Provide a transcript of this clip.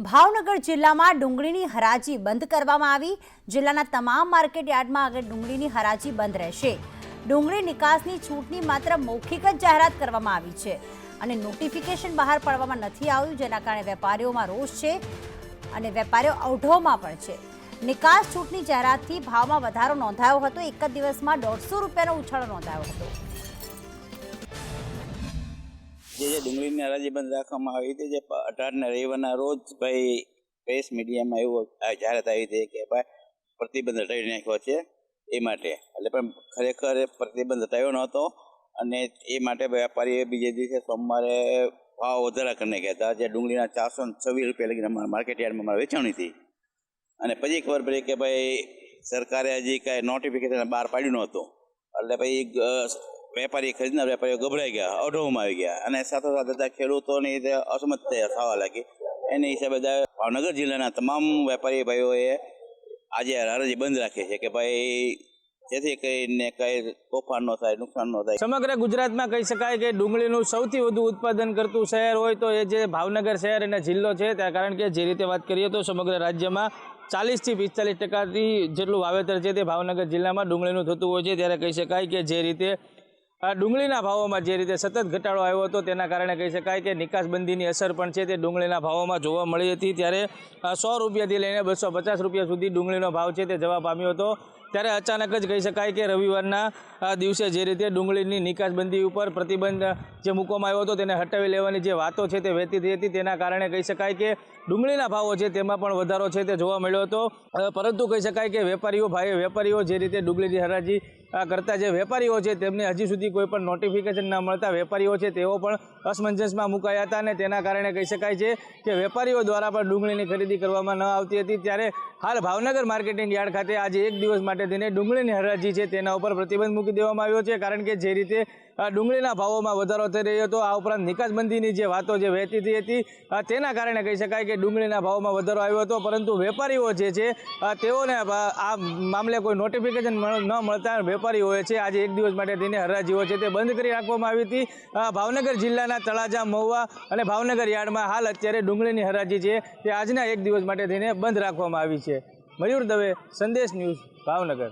ભાવનગર જિલ્લામાં ડુંગળીની હરાજી બંધ કરવામાં આવી. જિલ્લાના તમામ માર્કેટ યાર્ડમાં આગળ ડુંગળીની હરાજી બંધ રહેશે. ડુંગળી નિકાસની છૂટની માત્ર મૌખિક જ જાહેરાત કરવામાં આવી છે અને નોટિફિકેશન બહાર પાડવામાં નથી આવ્યું, જેના કારણે વેપારીઓમાં રોષ છે અને વેપારીઓ અવઢોમાં પણ છે. નિકાસ છૂટની જાહેરાતથી ભાવમાં વધારો નોંધાયો હતો. એક જ દિવસમાં દોઢસો રૂપિયાનો ઉછાળો નોંધાયો હતો. ડુંગળીની હરાજી બંધ રાખવામાં આવી હતી, જે અઢારના રવિવારના રોજ ભાઈ પ્રેસ મીડિયામાં એવું જાહેરાત આવી હતી કે ભાઈ પ્રતિબંધ હટાવી નાખ્યો છે એ માટે. એટલે પણ ખરેખર પ્રતિબંધ હટાવ્યો નહોતો અને એ માટે વેપારીએ બીજે દિવસે સોમવારે ભાવ વધારા કરીને કહેતા જે ડુંગળીના ચારસો છવ્વીસ રૂપિયા લગીને અમારા માર્કેટ યાર્ડમાં અમારે વેચાણી હતી. અને પછી ખબર પડી કે ભાઈ સરકારે હજી કાંઈ નોટિફિકેશન બહાર પાડ્યું નહોતું. એટલે ભાઈ વેપારી ખરીદનાર વેપારીઓ ગભરાઈ ગયા અઢોમાં આવી ગયા અને સાથોસાથ બધા ખેડૂતોની રીતે અસમત થવા લાગી. એને હિસાબે ભાવનગર જિલ્લાના તમામ વેપારી ભાઈઓએ આજે હરાજી બંધ રાખી છે કે ભાઈ, જેથી કરીને કઈ તોફાન ન થાય, નુકસાન ન થાય. સમગ્ર ગુજરાતમાં કહી શકાય કે ડુંગળીનું સૌથી વધુ ઉત્પાદન કરતું શહેર હોય તો એ જે ભાવનગર શહેર અને જિલ્લો છે, ત્યાં કારણ કે જે રીતે વાત કરીએ તો સમગ્ર રાજ્યમાં ચાલીસથી પિસ્તાલીસ ટકાથી જેટલું વાવેતર છે તે ભાવનગર જિલ્લામાં ડુંગળીનું થતું હોય છે. ત્યારે કહી શકાય કે જે રીતે ડુંગળીના ભાવોમાં જે રીતે સતત ઘટાડો આવ્યો હતો, તેના કારણે કહી શકાય કે નિકાસબંધીની અસર પણ છે. તે ડુંગળીના ભાવોમાં જોવા મળી હતી ત્યારે સો રૂપિયાથી લઈને બસો રૂપિયા સુધી ડુંગળીનો ભાવ છે. તે જવા પામ્યો હતો. ત્યારે અચાનક જ કહી શકાય કે રવિવારના દિવસે જે રીતે ડુંગળીની નિકાસબંધી ઉપર પ્રતિબંધ જે મૂકવામાં આવ્યો હતો તેને હટાવી લેવાની જે વાતો છે તે વહેતી થઈ હતી. તેના કારણે કહી શકાય કે ડુંગળીના ભાવો છે તેમાં પણ વધારો છે તે જોવા મળ્યો હતો. પરંતુ કહી શકાય કે વેપારીઓ ભાઈ વેપારીઓ જે રીતે ડુંગળીની હરાજી કરતા જે વેપારીઓ છે તેમને હજી સુધી કોઈ પણ નોટિફિકેશન ન મળતા વેપારીઓ છે તેઓ પણ અસમંજસમાં મુકાયા હતા અને તેના કારણે કહી શકાય છે કે વેપારીઓ દ્વારા પણ ડુંગળીની ખરીદી કરવામાં ન આવતી હતી. ત્યારે હાલ ભાવનગર માર્કેટિંગ યાર્ડ ખાતે આજે એક દિવસ માટે તેને ડુંગળીની હરાજી છે. તેના ઉપર પ્રતિબંધ મૂકી દેવામાં આવ્યો છે. કારણ કે જે રીતે ડુંગળીના ભાવોમાં વધારો થઈ રહ્યો હતો. આ ઉપરાંત નિકાસબંધીની જે વાતો જે વહેતી હતી તેના કારણે કહી શકાય કે ડુંગળીના ભાવોમાં વધારો આવ્યો હતો. પરંતુ વેપારીઓ જે છે તેઓને આ મામલે કોઈ નોટિફિકેશન ન મળતા વેપારીઓએ છે, આજે એક દિવસ માટે તેની હરાજીઓ છે તે બંધ કરી રાખવામાં આવી હતી. ભાવનગર જિલ્લાના તળાજા, મહુવા અને ભાવનગર યાર્ડમાં હાલ અત્યારે ડુંગળીની હરાજી છે તે આજના એક દિવસ માટે તેને બંધ રાખવામાં આવી છે. મયુર દવે, સંદેશ ન્યૂઝ, ભાવનગર.